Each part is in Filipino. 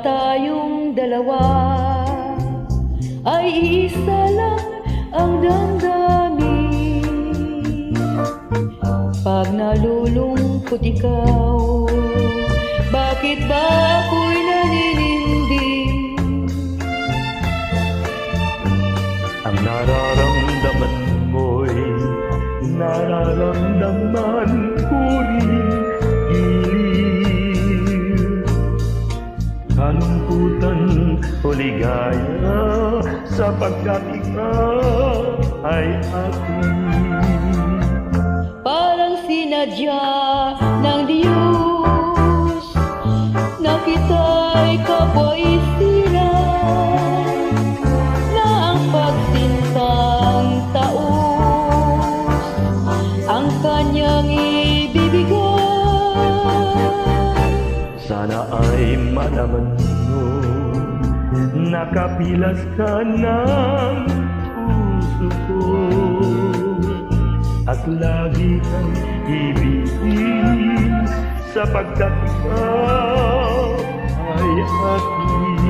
tayong dalawa Ay isa lang ang damdamin Pag nalulungkot ikaw Bakit ba ako'y naninindim? I'm not Kalungkutan o ligaya Sapagkat ikaw ay akin Parang sinadya ng Diyos Na kita'y kapaisiran Na ang pagsintang taos. Ang kanyang ibibigay Sana ay malaman mo Nakapilas ka ng puso ko. At lagi kang ibigin Sapagkat ikaw ay akin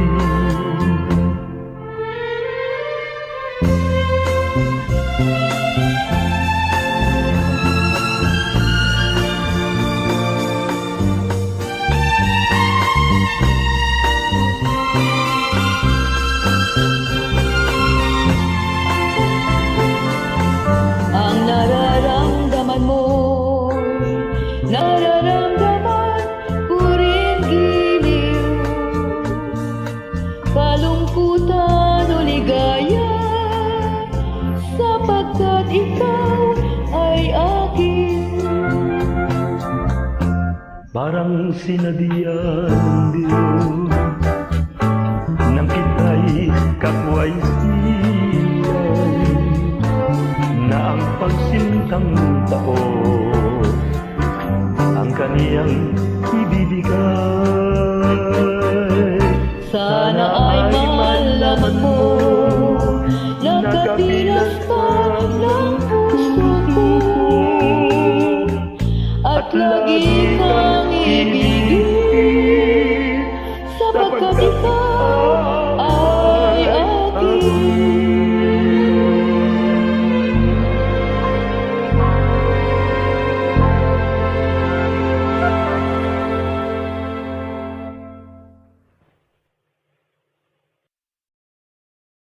Parang sinadiyan ng Diyos Nang kita'y kapwa'y siya'y Na ang pagsintang tao Ang kaniyang ibibigay. Sana ay malaman mo Na kapilas ka ng puso ko. At lagi kang poder vivir sobre